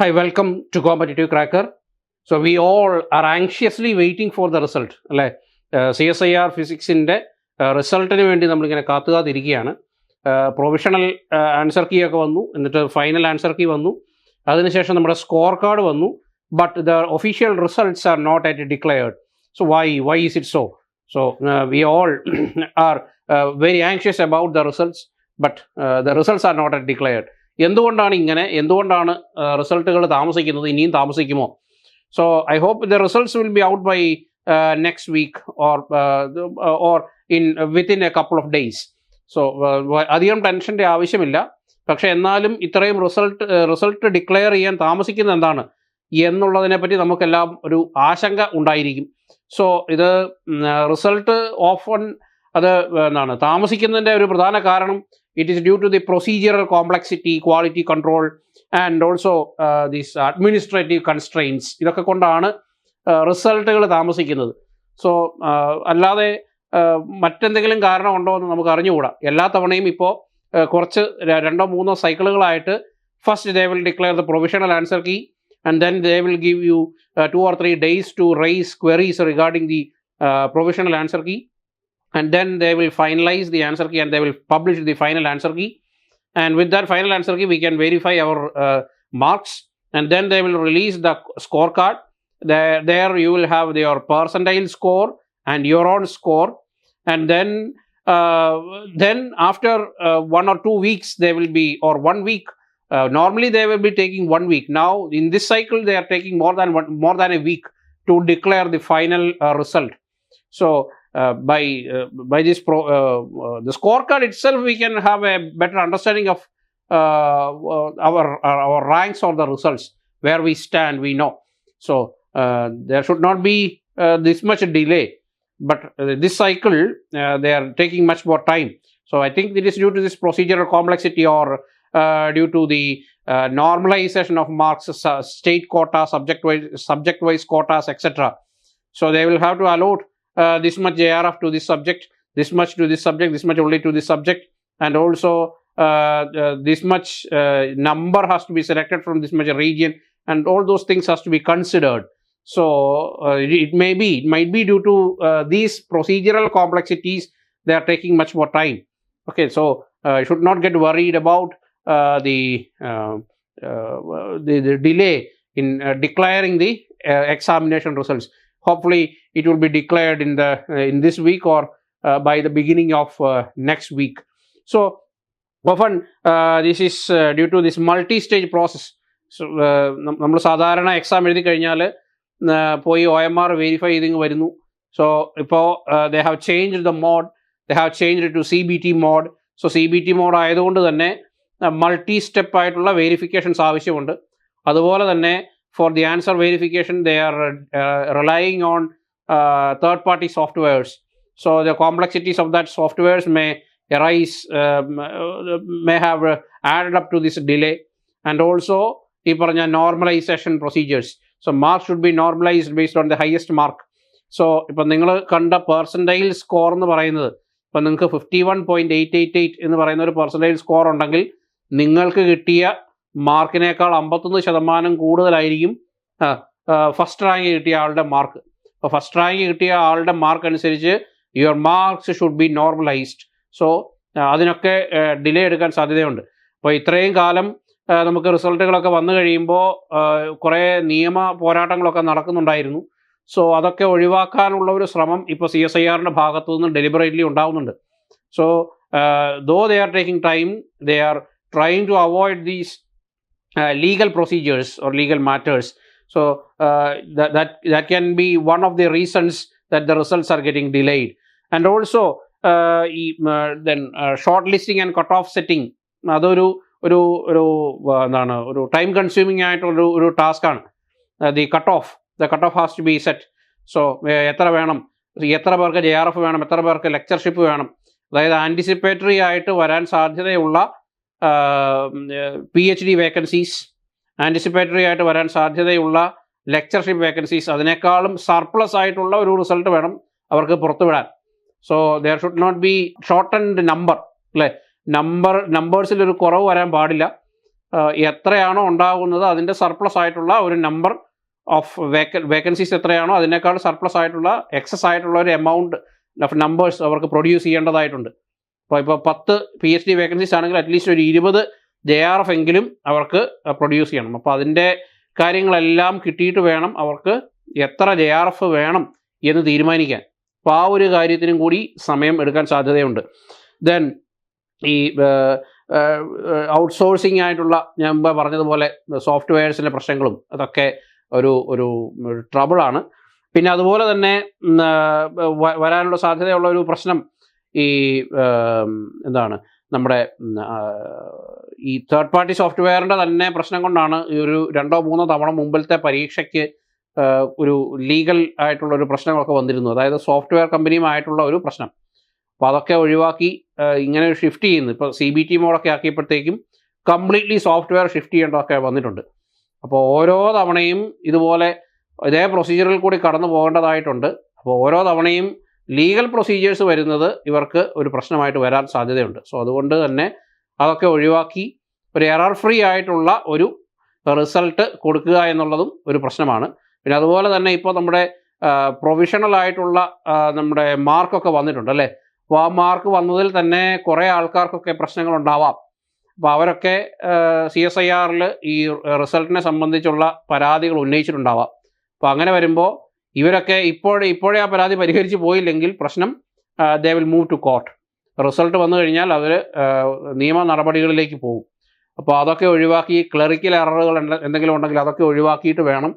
Hi, welcome to Competitive Cracker. So we all are anxiously waiting for the result അല്ലേ? C S I R ഫിസിക്സിന്റെ റിസൾട്ടിന് വേണ്ടി നമ്മളിങ്ങനെ കാത്തുകാതിരിക്കുകയാണ്. Provisional answer key ഒക്കെ വന്നു എന്നിട്ട് ഫൈനൽ ആൻസർ കീ വന്നു. അതിനുശേഷം നമ്മുടെ സ്കോർ കാർഡ് വന്നു but the official results are not at declared so why why is it so so we all are very anxious about the results but the results are not at declared എന്തുകൊണ്ടാണ് ഇങ്ങനെ? എന്തുകൊണ്ടാണ് റിസൾട്ടുകൾ താമസിക്കുന്നത്? ഇനിയും താമസിക്കുമോ? So I hope the results will be out by next week or or in within a couple of days so അധികം ടെൻഷന്റെ ആവശ്യമില്ല. പക്ഷേ എന്നാലും ഇത്രയും റിസൾട്ട് റിസൾട്ട് ഡിക്ലെയർ ചെയ്യാൻ താമസിക്കുന്നത് എന്താണ്? എന്നുള്ളതിനെപ്പറ്റി നമുക്കെല്ലാം ഒരു ആശങ്ക ഉണ്ടായിരിക്കും. സോ ഇത് റിസൾട്ട് ഓഫൺ അത് എന്താണ് താമസിക്കുന്നതിന്റെ ഒരു പ്രധാന കാരണം it is due to the procedural complexity quality control and also these administrative constraints ഇതൊക്കെ കൊണ്ടാണ് റിസൾട്ടുകൾ താമസിക്കുന്നത്. സോ അല്ലാതെ മറ്റെന്തെങ്കിലും കാരണം ഉണ്ടോ എന്ന് നമുക്ക് അറിഞ്ഞുകൂടാ. എല്ലാ തവണയും ഇപ്പോൾ കുറച്ച് രണ്ടോ മൂന്നോ സൈക്കിളുകളായിട്ട് first they will declare the provisional answer key and then they will give you two or three days to raise queries regarding the provisional answer key and then they will finalize the answer key and they will publish the final answer key. And with that final answer key we can verify our uh, marks. And then they will release the scorecard. There there you will have your percentile score and your own score. And then uh, then after uh, one or two weeks they will be or one week uh, normally they will be taking one week. Now in this cycle they are taking more than one, more than a week to declare the final uh, result. So by uh, by this pro, uh, uh, the scorecard itself we can have a better understanding of uh, uh, our, our ranks or the results where we stand we know. So uh, there should not be uh, this much delay. But uh, this cycle uh, they are taking much more time. So i think it is due to this procedural complexity or uh, due to the uh, normalization of marks uh, state quota subject wise subject wise quotas etc so they will have to allot uh, this much JRF to this subject, this much to this subject, this much only to this subject, and also uh, uh, this much number has to be selected from this much region, and all those things has to be considered. So it, it may be, it might be due to these procedural complexities, they are taking much more time. Okay, so uh, should not get worried about uh, the, uh, uh, the the delay in declaring the examination results. Hopefully, it will be declared in the uh, in this week or uh, by the beginning of uh, next week. So often uh, this is uh, due to this multi-stage process. So നമ്മൾ സാധാരണ exam എഴുതി കഴിഞ്ഞാൽ പോയി O M R verify ചെയ്തിങ് വരുന്നു so ഇപ്പോൾ they have change the mode they have change to C B T mode so C B T mode ആയതുകൊണ്ട് തന്നെ മൾട്ടി സ്റ്റെപ്പ് ആയിട്ടുള്ള വെരിഫിക്കേഷൻസ് ആവശ്യമുണ്ട് അതുപോലെ തന്നെ for the answer verification they are uh, relying on uh, third party softwares. So the complexities of that softwares may arise um, uh, may have uh, added up to this delay. And also ഈ പറഞ്ഞ normalisation procedures so mark should be normalised based on the highest mark so ഇപ്പം നിങ്ങൾ കണ്ട percentile score എന്ന് പറയുന്നത് ഇപ്പം നിങ്ങൾക്ക് fifty one point eight eight eight എന്ന് പറയുന്ന ഒരു പെർസെന്റൈൽ സ്കോർ ഉണ്ടെങ്കിൽ നിങ്ങൾക്ക് കിട്ടിയ മാർക്കിനേക്കാൾ അമ്പത്തൊന്ന് ശതമാനം കൂടുതലായിരിക്കും ഫസ്റ്റ് റാങ്ക് കിട്ടിയ ആളുടെ മാർക്ക് അപ്പോൾ ഫസ്റ്റ് റാങ്ക് കിട്ടിയ ആളുടെ മാർക്ക് അനുസരിച്ച് your marks should be normalised so അതിനൊക്കെ ഡിലേ എടുക്കാൻ സാധ്യതയുണ്ട്. അപ്പോൾ ഇത്രയും കാലം നമുക്ക് റിസൾട്ടുകളൊക്കെ വന്നു കഴിയുമ്പോൾ കുറേ നിയമ പോരാട്ടങ്ങളൊക്കെ നടക്കുന്നുണ്ടായിരുന്നു. സോ അതൊക്കെ ഒഴിവാക്കാനുള്ള ഒരു ശ്രമം ഇപ്പോൾ സി എസ് ഐ ആറിന്റെ ഭാഗത്തു നിന്ന് ഡെലിബറേറ്റ്ലി ഉണ്ടാവുന്നുണ്ട്. So though they are taking time they are trying to avoid these legal procedures or legal matters. So uh, that, that can be one of the reasons that the results are getting delayed. And also uh, uh, then uh, shortlisting and cutoff setting അതൊരു ഒരു ഒരു uh, എന്താണ് ഒരു time consuming ആയിട്ടുള്ള ഒരു ടാസ്ക്കാണ് the cut off the cut off has to be set so എത്ര വേണം എത്ര പേർക്ക് ജെ ആർ എഫ് വേണം എത്ര പേർക്ക് ലെക്ചർഷിപ്പ് വേണം അതായത് ആന്റിസിപ്പേറ്ററി ആയിട്ട് വരാൻ സാധ്യതയുള്ള P H D vacancies anticipatory ആയിട്ട് വരാൻ സാധ്യതയുള്ള ലെക്ചർഷിപ്പ് വേക്കൻസീസ് അതിനേക്കാളും സർപ്ലസ് ആയിട്ടുള്ള ഒരു റിസൾട്ട് വേണം അവർക്ക് പുറത്തുവിടാൻ. So there should not be short and number അല്ലേ നമ്പർ നമ്പേഴ്സിൽ ഒരു കുറവ് വരാൻ പാടില്ല. എത്രയാണോ ഉണ്ടാകുന്നത് അതിന്റെ സർപ്ലസ് ആയിട്ടുള്ള ഒരു നമ്പർ ഓഫ് വേക്ക വേക്കൻസീസ് എത്രയാണോ അതിനേക്കാൾ സർപ്ലസ് ആയിട്ടുള്ള എക്സസ് ആയിട്ടുള്ള ഒരു എമൗണ്ട് ഓഫ് നമ്പേഴ്സ് അവർക്ക് പ്രൊഡ്യൂസ് ചെയ്യേണ്ടതായിട്ടുണ്ട്. അപ്പോൾ ഇപ്പോൾ പത്ത് പി എച്ച് ഡി വേക്കൻസീസ് ആണെങ്കിൽ അറ്റ്ലീസ്റ്റ് ഒരു ഇരുപത് ജെ ആർ എഫ് എങ്കിലും അവർക്ക് പ്രൊഡ്യൂസ് ചെയ്യണം. അപ്പോൾ അതിന്റെ കാര്യങ്ങളെല്ലാം കിട്ടിയിട്ട് വേണം അവർക്ക് എത്ര ജെ ആർ എഫ് വേണം എന്ന് തീരുമാനിക്കാൻ. അപ്പോൾ ആ ഒരു കാര്യത്തിനും കൂടി സമയം എടുക്കാൻ സാധ്യതയുണ്ട്. ദെൻ ഈ ഔട്ട്സോഴ്സിംഗ് ആയിട്ടുള്ള ഞാൻ മുമ്പ് പറഞ്ഞതുപോലെ സോഫ്റ്റ്വെയർസിന്റെ പ്രശ്നങ്ങളും അതൊക്കെ ഒരു ഒരു ട്രബിളാണ് പിന്നെ അതുപോലെ തന്നെ വരാനുള്ള സാധ്യതയുള്ള ഒരു പ്രശ്നം ഈ എന്താണ് നമ്മുടെ ഈ തേർഡ് പാർട്ടി സോഫ്റ്റ്വെയറിന്റെ തന്നെ പ്രശ്നം കൊണ്ടാണ് ഈ ഒരു രണ്ടോ മൂന്നോ തവണ മുമ്പിലത്തെ പരീക്ഷയ്ക്ക് ഒരു ലീഗൽ ആയിട്ടുള്ള ഒരു പ്രശ്നങ്ങളൊക്കെ വന്നിരുന്നു. അതായത് സോഫ്റ്റ്വെയർ കമ്പനിയുമായിട്ടുള്ള ഒരു പ്രശ്നം. അപ്പോൾ അതൊക്കെ ഒഴിവാക്കി ഇങ്ങനെ ഷിഫ്റ്റ് ചെയ്യുന്നു. ഇപ്പോൾ സി ബി ടി മോഡൊക്കെ ആക്കിയപ്പോഴത്തേക്കും കംപ്ലീറ്റ്ലി സോഫ്റ്റ്വെയർ ഷിഫ്റ്റ് ചെയ്യേണ്ടതൊക്കെ വന്നിട്ടുണ്ട്. അപ്പോൾ ഓരോ തവണയും ഇതുപോലെ ഇതേ പ്രൊസീജിയറിൽ കൂടി കടന്നു പോകേണ്ടതായിട്ടുണ്ട് അപ്പോൾ ഓരോ തവണയും ലീഗൽ പ്രൊസീജിയേഴ്സ് വരുന്നത് ഇവർക്ക് ഒരു പ്രശ്നമായിട്ട് വരാൻ സാധ്യതയുണ്ട്. സോ അതുകൊണ്ട് തന്നെ അതൊക്കെ ഒഴിവാക്കി ഒരു എറർ ഫ്രീ ആയിട്ടുള്ള ഒരു റിസൾട്ട് കൊടുക്കുക എന്നുള്ളതും ഒരു പ്രശ്നമാണ്. പിന്നെ അതുപോലെ തന്നെ ഇപ്പോൾ നമ്മുടെ പ്രൊവിഷണൽ ആയിട്ടുള്ള നമ്മുടെ മാർക്കൊക്കെ വന്നിട്ടുണ്ട് അല്ലേ? അപ്പോൾ ആ മാർക്ക് വന്നതിൽ തന്നെ കുറേ ആൾക്കാർക്കൊക്കെ പ്രശ്നങ്ങൾ ഉണ്ടാവാം. അപ്പോൾ അവരൊക്കെ സി എസ് ഐ ആറിൽ ഈ റിസൾട്ടിനെ സംബന്ധിച്ചുള്ള പരാതികൾ ഉന്നയിച്ചിട്ടുണ്ടാവാം. അപ്പോൾ അങ്ങനെ വരുമ്പോൾ ഇവരൊക്കെ ഇപ്പോഴേ ഇപ്പോഴേ ആ പരാതി പരിഹരിച്ച് പോയില്ലെങ്കിൽ പ്രശ്നം they will move to court result വന്നു കഴിഞ്ഞാൽ അവർ നിയമ നടപടികളിലേക്ക് പോകും. അപ്പോൾ അതൊക്കെ ഒഴിവാക്കി ക്ലറിക്കൽ എററുകൾ എന്തെങ്കിലും ഉണ്ടെങ്കിൽ അതൊക്കെ ഒഴിവാക്കിയിട്ട് വേണം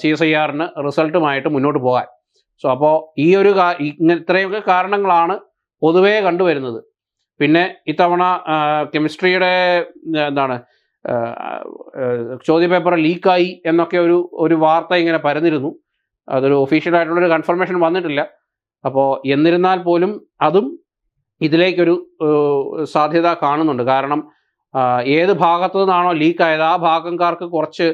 സി എസ് ഐ ആറിന് റിസൾട്ടുമായിട്ട് മുന്നോട്ട് പോകാൻ. സോ അപ്പോൾ ഈ ഒരു ഇത്രയൊക്കെ കാരണങ്ങളാണ് പൊതുവേ കണ്ടുവരുന്നത്. പിന്നെ ഇത്തവണ കെമിസ്ട്രിയുടെ എന്താണ് ചോദ്യപേപ്പർ ലീക്കായി എന്നൊക്കെ ഒരു ഒരു വാർത്ത ഇങ്ങനെ പരന്നിരുന്നു. അതൊരു ഒഫീഷ്യലായിട്ടുള്ളൊരു കൺഫർമേഷൻ വന്നിട്ടില്ല. അപ്പോൾ എന്നിരുന്നാൽ പോലും അതും ഇതിലേക്കൊരു സാധ്യത കാണുന്നുണ്ട്. കാരണം ഏത് ഭാഗത്തു നിന്നാണോ ലീക്കായത് ആ ഭാഗംകാർക്ക് കുറച്ച്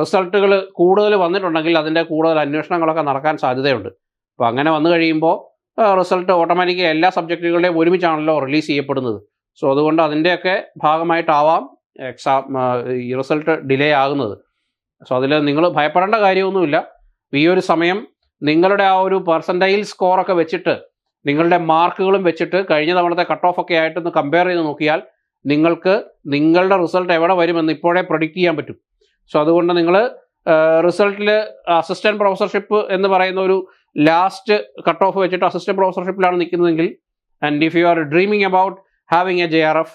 റിസൾട്ടുകൾ കൂടുതൽ വന്നിട്ടുണ്ടെങ്കിൽ അതിന്റെ കൂടുതൽ അന്വേഷണങ്ങളൊക്കെ നടക്കാൻ സാധ്യതയുണ്ട്. അപ്പോൾ അങ്ങനെ വന്നു കഴിയുമ്പോൾ റിസൾട്ട് ഓട്ടോമാറ്റിക്കലി എല്ലാ സബ്ജക്റ്റുകളുടെയും ഒരുമിച്ചാണല്ലോ റിലീസ് ചെയ്യപ്പെടുന്നത്. സോ അതുകൊണ്ട് അതിന്റെയൊക്കെ ഭാഗമായിട്ടാവാം എക്സാം ഈ റിസൾട്ട് ഡിലേ ആകുന്നത്. സോ അതിൽ നിങ്ങൾ ഭയപ്പെടേണ്ട കാര്യമൊന്നുമില്ല. ഈ ഒരു സമയം നിങ്ങളുടെ ആ ഒരു പെർസെന്റൈൽ സ്കോറൊക്കെ വെച്ചിട്ട് നിങ്ങളുടെ മാർക്കുകളും വെച്ചിട്ട് കഴിഞ്ഞ തവണത്തെ കട്ട് ഓഫ് ഒക്കെ ആയിട്ടൊന്ന് കമ്പയർ ചെയ്ത് നോക്കിയാൽ നിങ്ങൾക്ക് നിങ്ങളുടെ റിസൾട്ട് എവിടെ വരുമെന്ന് ഇപ്പോഴേ പ്രൊഡിക്റ്റ് ചെയ്യാൻ പറ്റും. സോ അതുകൊണ്ട് നിങ്ങൾ റിസൾട്ടിൽ അസിസ്റ്റന്റ് പ്രൊഫസർഷിപ്പ് എന്ന് പറയുന്ന ഒരു ലാസ്റ്റ് കട്ട് ഓഫ് വെച്ചിട്ട് അസിസ്റ്റന്റ് പ്രൊഫസർഷിപ്പിലാണ് നിൽക്കുന്നതെങ്കിൽ and if you are dreaming about having a J R F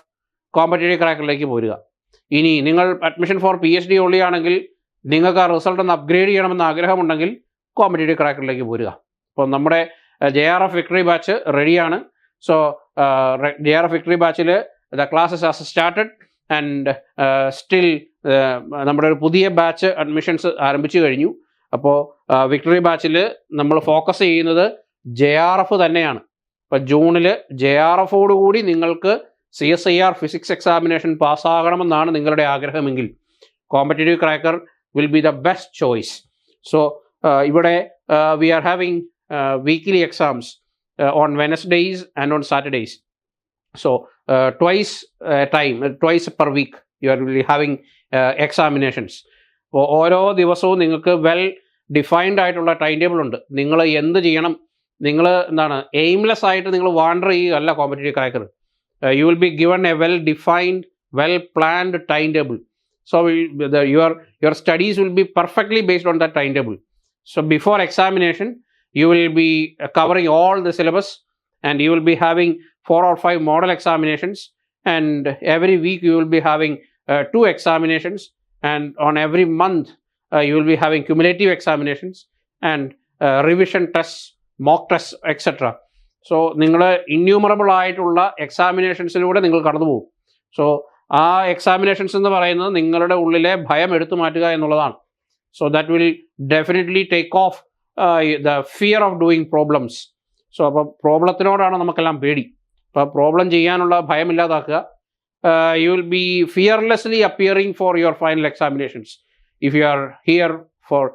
competitive ക്രാക്കിലേക്ക് പോരുക. ഇനി നിങ്ങൾ admission for P H D only ആണെങ്കിൽ നിങ്ങൾക്ക് ആ റിസൾട്ട് ഒന്ന് അപ്ഗ്രേഡ് ചെയ്യണമെന്ന് ആഗ്രഹമുണ്ടെങ്കിൽ കോമ്പറ്റേറ്റീവ് ക്രാക്കറിലേക്ക് പോരുക. അപ്പോൾ നമ്മുടെ J R F victory batch റെഡിയാണ് so J R F victory ബാച്ചിൽ the classes has started and still നമ്മുടെ ഒരു പുതിയ ബാച്ച് അഡ്മിഷൻസ് ആരംഭിച്ചു കഴിഞ്ഞു. അപ്പോൾ വിക്ടറി ബാച്ചിൽ നമ്മൾ ഫോക്കസ് ചെയ്യുന്നത് ജെ ആർ എഫ് തന്നെയാണ്. ഇപ്പോൾ ജൂണിൽ ജെ ആർ എഫോട് കൂടി നിങ്ങൾക്ക് C S I R physics examination പാസ്സാകണമെന്നാണ് നിങ്ങളുടെ ആഗ്രഹമെങ്കിൽ. Competitive cracker will be the best choice so ഇവിടെ we are having weekly exams on Wednesdays and on Saturdays so twice time twice per week you are will having examinations അപ്പോൾ ഓരോ ദിവസവും നിങ്ങൾക്ക് well defined ആയിട്ടുള്ള time table ഉണ്ട്. നിങ്ങൾ എന്ത് ചെയ്യണം? നിങ്ങൾ എന്താണ് എയിംലെസ് ആയിട്ട് നിങ്ങൾ wander ചെയ്യുകയല്ല competitive cracker you will be given a well defined well planned time table so your your studies will be perfectly based on the time table so before examination you will be uh, covering all the syllabus and you will be having four or five model examinations and every week you will be having uh, two examinations and on every month uh, you will be having cumulative examinations and uh, revision tests mock tests etc so നിങ്ങൾ innumerable ആയിട്ടുള്ള എക്സാമിനേഷൻസിലൂടെ നിങ്ങൾ കടന്നു പോകും so ആ examinations എന്ന് പറയുന്നത് നിങ്ങളുടെ ഉള്ളിലെ ഭയം എടുത്തു മാറ്റുക എന്നുള്ളതാണ്. So that will definitely take off the fear of doing problems so അപ്പോൾ പ്രോബ്ലത്തിനോടാണ് നമുക്കെല്ലാം പേടി. അപ്പോൾ പ്രോബ്ലം ചെയ്യാനുള്ള ഭയം ഇല്ലാതാക്കുക. You will be fearlessly appearing for your final examinations if you are here for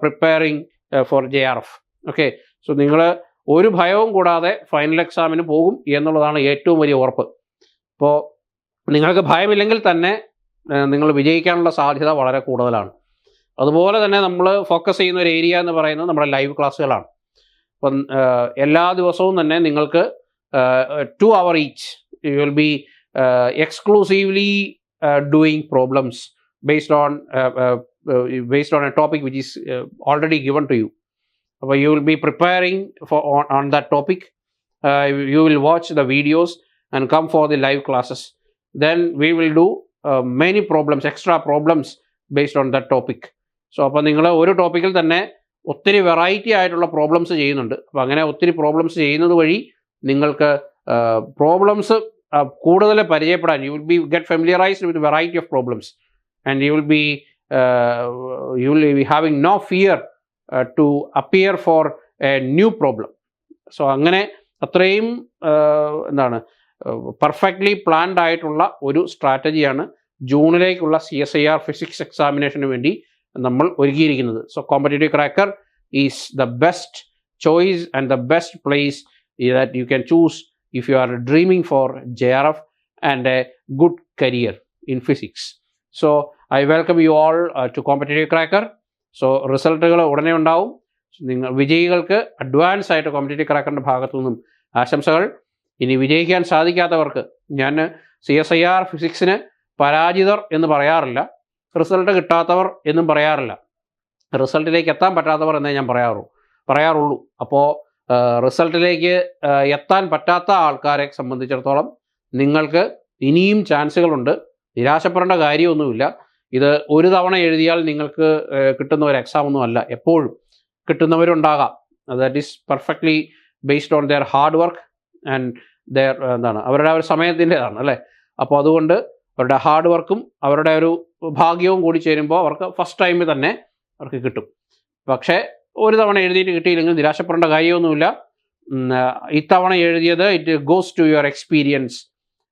preparing for J R F okay so നിങ്ങൾ ഒരു ഭയവും കൂടാതെ ഫൈനൽ എക്സാമിന് പോകും എന്നുള്ളതാണ് ഏറ്റവും വലിയ ഉറപ്പ്. അപ്പോൾ നിങ്ങൾക്ക് ഭയമില്ലെങ്കിൽ തന്നെ നിങ്ങൾ വിജയിക്കാനുള്ള സാധ്യത വളരെ കൂടുതലാണ്. അതുപോലെ തന്നെ നമ്മൾ ഫോക്കസ് ചെയ്യുന്ന ഒരു ഏരിയ എന്ന് പറയുന്നത് നമ്മുടെ ലൈവ് ക്ലാസ്സുകളാണ് അപ്പം എല്ലാ ദിവസവും തന്നെ നിങ്ങൾക്ക് two hours each you will be exclusively doing problems based on based on a topic which is already given to you അപ്പോൾ you will be preparing for on that topic you will watch the videos and come for the live classes then we will do uh, many problems extra problems based on that topic. So അപ്പോൾ നിങ്ങൾ ഒരു ടോപ്പിക്കിൽ തന്നെ ഒത്തിരി variety ആയിട്ടുള്ള problems ചെയ്യുന്നുണ്ട്. അപ്പോൾ അങ്ങനെ ഒത്തിരി പ്രോബ്ലംസ് ചെയ്യുന്നത് വഴി നിങ്ങൾക്ക് പ്രോബ്ലംസ് കൂടുതൽ പരിചയപ്പെടാൻ you will be get familiarised with variety of problems and you will be you will be having no fear to appear for a new problem so അങ്ങനെ അത്രയും എന്താണ് പെർഫെക്റ്റ്ലി പ്ലാൻഡ് ആയിട്ടുള്ള ഒരു സ്ട്രാറ്റജിയാണ് ജൂണിലേക്കുള്ള C S I R physics എക്സാമിനേഷന് വേണ്ടി നമ്മൾ ഒരുക്കിയിരിക്കുന്നത്. So competitive cracker is the best choice and the best place that you can choose if you are dreaming for J R F and a good career in physics so I welcome you all to competitive cracker so റിസൾട്ടുകൾ ഉടനെ ഉണ്ടാവും. നിങ്ങൾ വിജയികൾക്ക് advance ആയിട്ട് competitive ക്രാക്കറിന്റെ ഭാഗത്തു നിന്നും ആശംസകൾ. ഇനി വിജയിക്കാൻ സാധിക്കാത്തവർക്ക് ഞാൻ സി എസ് ഐ ആർ ഫിസിക്സിന് പരാജിതർ എന്ന് പറയാറില്ല. റിസൾട്ട് കിട്ടാത്തവർ എന്നും പറയാറില്ല. റിസൾട്ടിലേക്ക് എത്താൻ പറ്റാത്തവർ എന്നേ ഞാൻ പറയാറുള്ളൂ. പറയാറുള്ളൂ. അപ്പോൾ റിസൾട്ടിലേക്ക് എത്താൻ പറ്റാത്ത ആൾക്കാരെ സംബന്ധിച്ചിടത്തോളം നിങ്ങൾക്ക് ഇനിയും ചാൻസുകളുണ്ട്. നിരാശപ്പെടേണ്ട കാര്യമൊന്നുമില്ല. ഇത് ഒരു തവണ എഴുതിയാൽ നിങ്ങൾക്ക് കിട്ടുന്ന ഒരു എക്സാം ഒന്നും അല്ല. എപ്പോഴും കിട്ടുന്നവരുണ്ടാകാം. That is perfectly based on their hard work and their എന്താണ് അവരുടെ ഒരു സമയത്തിന്റെതാണ് അല്ലേ? അപ്പോൾ അതുകൊണ്ട് അവരുടെ ഹാർഡ് വർക്കും അവരുടെ ഒരു ഭാഗ്യവും കൂടി ചേരുമ്പോൾ അവർക്ക് ഫസ്റ്റ് ടൈമിൽ തന്നെ അവർക്ക് കിട്ടും. പക്ഷേ ഒരു തവണ എഴുതിയിട്ട് കിട്ടിയില്ലെങ്കിൽ നിരാശപ്പെടേണ്ട കാര്യമൊന്നുമില്ല. ഇത്തവണ എഴുതിയത് it goes to your experience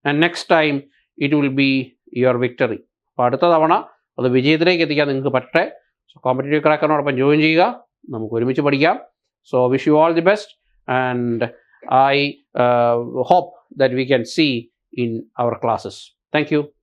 and next time it will be your victory അപ്പോൾ അടുത്ത തവണ അത് വിജയത്തിലേക്ക് എത്തിക്കാൻ നിങ്ങൾക്ക് പറ്റേ സോ കോമ്പറ്റേറ്റീവ് ക്രാക്കറിനോടൊപ്പം ജോയിൻ ചെയ്യുക. നമുക്ക് ഒരുമിച്ച് പഠിക്കാം. So wish you all the best and I uh, hope that we can see in our classes. Thank you.